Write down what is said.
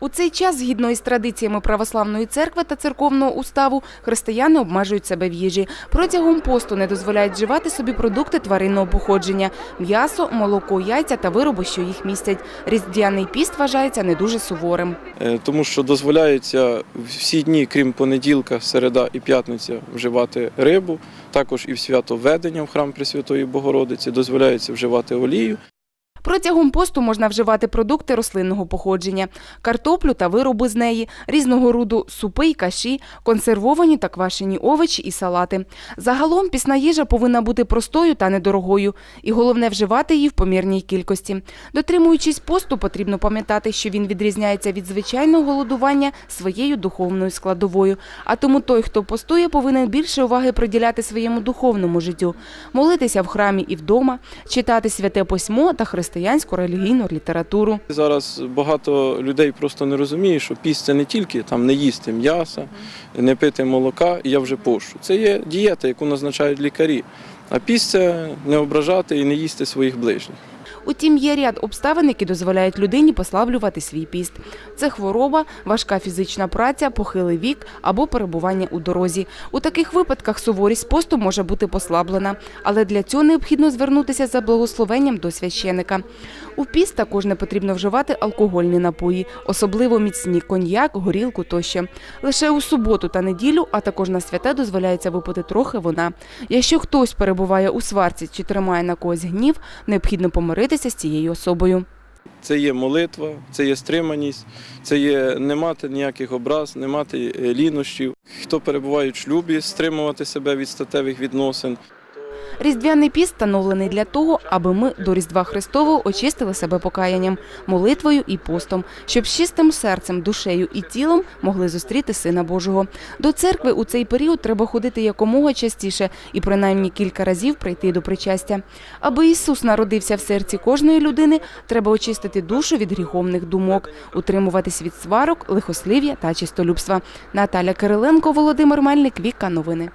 У цей час, згідно із традиціями православної церкви та церковного уставу, християни обмежують себе в їжі. Протягом посту не дозволяють вживати собі продукти тваринного походження – м'ясо, молоко, яйця та вироби, що їх містять. Різдвяний піст вважається не дуже суворим. Е, тому що дозволяється всі дні, крім понеділка, середа і п'ятниця, вживати рибу. Також і в свято введення в храм Пресвятої Богородиці дозволяється вживати олію. Протягом посту можна вживати продукти рослинного походження, картоплю та вироби з неї, різного роду супи й каші, консервовані та квашені овочі і салати. Загалом пісна їжа повинна бути простою та недорогою, і головне вживати її в помірній кількості. Дотримуючись посту, потрібно пам'ятати, що він відрізняється від звичайного голодування своєю духовною складовою. А тому той, хто постує, повинен більше уваги приділяти своєму духовному життю, молитися в храмі і вдома, читати святе письмо та християнську релігійну літературу. Зараз багато людей просто не розуміє, що піст це не тільки там не їсти м'яса, не пити молока, я вже пошу. Це є дієта, яку назначають лікарі. А піст це не ображати і не їсти своїх ближніх. Утім, є ряд обставин, які дозволяють людині послаблювати свій піст. Це хвороба, важка фізична праця, похилий вік або перебування у дорозі. У таких випадках суворість посту може бути послаблена, але для цього необхідно звернутися за благословенням до священика. У піст також не потрібно вживати алкогольні напої, особливо міцні коньяк, горілку тощо. Лише у суботу та неділю, а також на святе дозволяється випити трохи вина. Якщо хтось перебуває у сварці чи тримає на когось гнів, необхідно помиритися з цією особою. Це є молитва, це є стриманість, це є не мати ніяких образ, не мати е, лінощів. Хто перебуває в шлюбі, стримувати себе від статевих відносин. Різдвяний піст встановлений для того, аби ми до Різдва Христового очистили себе покаянням, молитвою і постом, щоб з чистим серцем, душею і тілом могли зустріти Сина Божого. До церкви у цей період треба ходити якомога частіше і принаймні кілька разів прийти до причастя. Аби Ісус народився в серці кожної людини, треба очистити душу від гріховних думок, утримуватись від сварок, лихослів'я та чистолюбства. Наталя Кириленко, Володимир Мельник, Віка Новини.